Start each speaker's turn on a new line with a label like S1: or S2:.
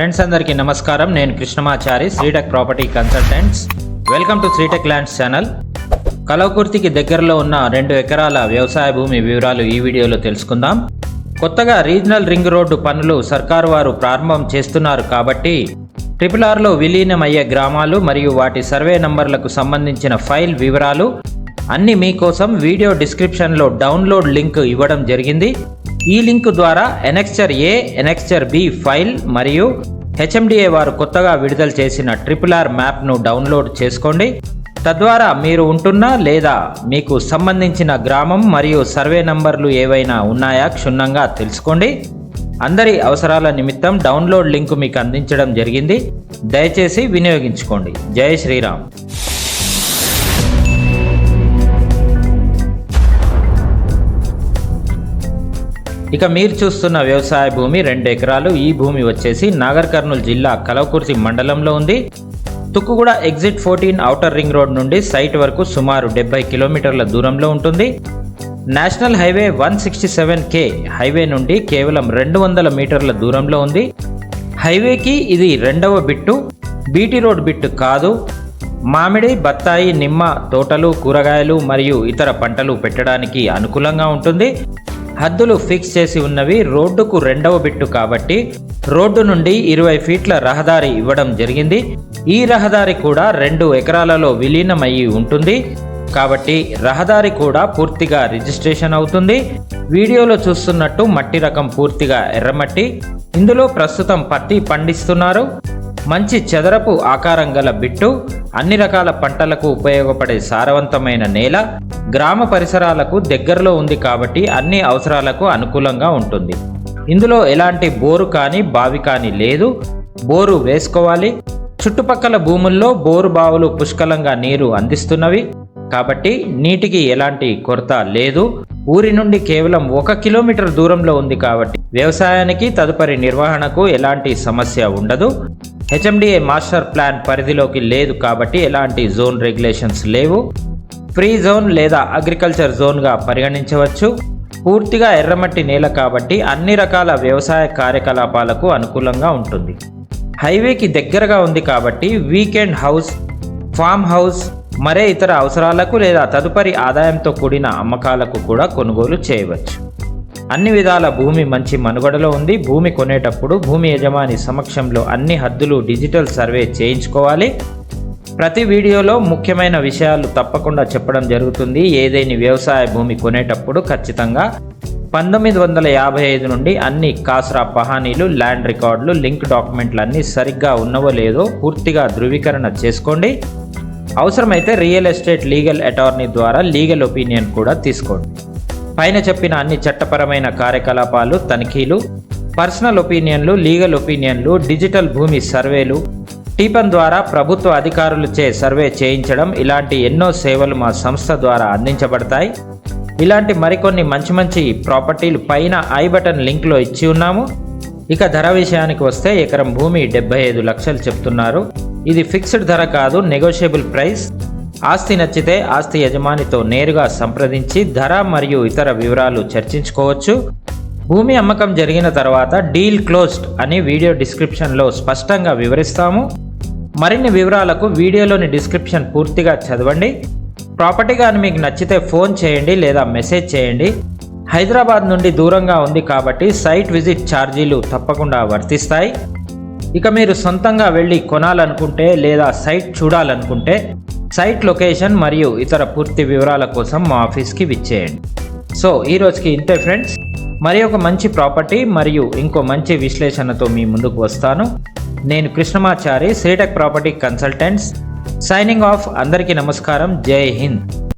S1: Friends అందరికీ నమస్కారం. నేను Krishnamachari Sritech property consultants welcome to Sritech lands channel కలవకుర్తికి దగ్గరలో ఉన్న రెండు ఎకరాల వ్యవసాయ భూమి వివరాలు ఈ వీడియోలో తెలుసుకుందాం. కొత్తగా రీజనల్ రింగ్ రోడ్డు పనులు సర్కారు వారు ప్రారంభం చేస్తున్నారు కాబట్టి ట్రిపుల్ ఆర్లో విలీనమయ్యే గ్రామాలు మరియు వాటి సర్వే నంబర్లకు సంబంధించిన ఫైల్ వివరాలు అన్ని మీకోసం వీడియో డిస్క్రిప్షన్లో డౌన్లోడ్ లింక్ ఇవ్వడం జరిగింది. ఈ లింక్ ద్వారా annexure A annexure B file మరియు హెచ్ఎండిఏ వారు కొత్తగా విడుదల చేసిన ట్రిపుల్ ఆర్ మ్యాప్ను డౌన్లోడ్ చేసుకోండి. తద్వారా మీరు ఉంటున్న లేదా మీకు సంబంధించిన గ్రామం మరియు సర్వే నంబర్లు ఏవైనా ఉన్నాయా క్షుణ్ణంగా తెలుసుకోండి. అందరి అవసరాల నిమిత్తం డౌన్లోడ్ లింక్ మీకు అందించడం జరిగింది. దయచేసి వినియోగించుకోండి. జై శ్రీరామ్. ఇక మీరు చూస్తున్న వ్యవసాయ భూమి రెండు ఎకరాలు. ఈ భూమి వచ్చేసి నాగర్ కర్నూలు జిల్లా కలవకుర్తి మండలంలో ఉంది. Tukkuguda exit fourteen outer ring road నుండి సైట్ వరకు సుమారు డెబ్బై కిలోమీటర్ల దూరంలో ఉంటుంది. National highway one sixty seven K highway నుండి కేవలం రెండు వందల మీటర్ల దూరంలో ఉంది. హైవేకి ఇది రెండవ బిట్టు బీటీ రోడ్ బిట్టు కాదు. మామిడి బత్తాయి నిమ్మ తోటలు కూరగాయలు మరియు ఇతర పంటలు పెట్టడానికి అనుకూలంగా ఉంటుంది. హద్దులు ఫిక్స్ చేసి ఉన్నవి రోడ్డుకు రెండవ బిట్టు కాబట్టి రోడ్డు నుండి ఇరవై ఫీట్ల రహదారి ఇవ్వడం జరిగింది. ఈ రహదారి కూడా రెండు ఎకరాలలో విలీనమయ్యి ఉంటుంది. కాబట్టి రహదారి కూడా పూర్తిగా రిజిస్ట్రేషన్ అవుతుంది. వీడియోలో చూస్తున్నట్టు మట్టి రకం పూర్తిగా ఎర్రమట్టి. ఇందులో ప్రస్తుతం పత్తి పండిస్తున్నారు. మంచి చదరపు ఆకారం గల బిట్టు అన్ని రకాల పంటలకు ఉపయోగపడే సారవంతమైన నేల గ్రామ పరిసరాలకు దగ్గరలో ఉంది కాబట్టి అన్ని అవసరాలకు అనుకూలంగా ఉంటుంది. ఇందులో ఎలాంటి బోరు కానీ బావి కానీ లేదు. బోరు వేసుకోవాలి. చుట్టుపక్కల భూముల్లో బోరు బావులు పుష్కలంగా నీరు అందిస్తున్నవి. కాబట్టి నీటికి ఎలాంటి కొరత లేదు. ఊరి నుండి కేవలం ఒక కిలోమీటర్ దూరంలో ఉంది కాబట్టి వ్యవసాయానికి తదుపరి నిర్వహణకు ఎలాంటి సమస్య ఉండదు. హెచ్ఎండిఏ మాస్టర్ ప్లాన్ పరిధిలోకి లేదు కాబట్టి ఎలాంటి జోన్ రెగ్యులేషన్స్ లేవు. ఫ్రీ జోన్ లేదా అగ్రికల్చర్ జోన్గా పరిగణించవచ్చు. పూర్తిగా ఎర్రమట్టి నేల కాబట్టి అన్ని రకాల వ్యవసాయ కార్యకలాపాలకు అనుకూలంగా ఉంటుంది. హైవేకి దగ్గరగా ఉంది కాబట్టి వీకెండ్ హౌస్ ఫామ్ హౌస్ మరే ఇతర అవసరాలకు లేదా తదుపరి ఆదాయంతో కూడిన అమ్మకాలకు కూడా కొనుగోలు చేయవచ్చు. అన్ని విధాల భూమి మంచి మనుగడలో ఉంది. భూమి కొనేటప్పుడు భూమి యజమాని సమక్షంలో అన్ని హద్దులు డిజిటల్ సర్వే చేయించుకోవాలి. ప్రతి వీడియోలో ముఖ్యమైన విషయాలు తప్పకుండా చెప్పడం జరుగుతుంది. ఏదైనా వ్యవసాయ భూమి కొనేటప్పుడు ఖచ్చితంగా పంతొమ్మిది వందల యాభై ఐదు నుండి అన్ని కాసరా పహానీలు ల్యాండ్ రికార్డులు లింక్ డాక్యుమెంట్లు అన్నీ సరిగ్గా ఉన్నవో లేదో పూర్తిగా ధృవీకరణ చేసుకోండి. అవసరమైతే రియల్ ఎస్టేట్ లీగల్ అటార్నీ ద్వారా లీగల్ ఒపీనియన్ కూడా తీసుకోండి. పైన చెప్పిన అన్ని చట్టపరమైన కార్యకలాపాలు తనిఖీలు పర్సనల్ ఒపీనియన్లు లీగల్ ఒపీనియన్లు డిజిటల్ భూమి సర్వేలు టీపన్ ద్వారా ప్రభుత్వ అధికారులచే సర్వే చేయించడం ఇలాంటి ఎన్నో సేవలు మా సంస్థ ద్వారా అందించబడతాయి. ఇలాంటి మరికొన్ని మంచి మంచి ప్రాపర్టీలు పైన ఐ బటన్ లింక్లో ఇచ్చి ఉన్నాము. ఇక ధర విషయానికి వస్తే ఎకరం భూమి డెబ్బై ఐదు లక్షలు చెప్తున్నారు. ఇది ఫిక్స్డ్ ధర కాదు నెగోషియబుల్ ప్రైస్. ఆస్తి నచ్చితే ఆస్తి యజమానితో నేరుగా సంప్రదించి ధర మరియు ఇతర వివరాలు చర్చించుకోవచ్చు. భూమి అమ్మకం జరిగిన తర్వాత డీల్ క్లోజ్డ్ అని వీడియో డిస్క్రిప్షన్లో స్పష్టంగా వివరిస్తాము. మరిన్ని వివరాలకు వీడియోలోని డిస్క్రిప్షన్ పూర్తిగా చదవండి. ప్రాపర్టీ కానీ మీకు నచ్చితే ఫోన్ చేయండి లేదా మెసేజ్ చేయండి. హైదరాబాద్ నుండి దూరంగా ఉంది కాబట్టి సైట్ విజిట్ ఛార్జీలు తప్పకుండా వర్తిస్తాయి. ఇక మీరు సొంతంగా వెళ్ళి కొనాలనుకుంటే లేదా సైట్ చూడాలనుకుంటే సైట్ లొకేషన్ మరియు ఇతర పూర్తి వివరాల కోసం మా ఆఫీస్కి విచ్చేయండి. సో ఈ రోజుకి ఇంతే ఫ్రెండ్స్. మరి ఒక మంచి ప్రాపర్టీ మరియు ఇంకో మంచి విశ్లేషణతో మీ ముందుకు వస్తాను. నేను Krishnamachari Sritech property consultants. Signing off అందరికీ నమస్కారం. జై హింద్.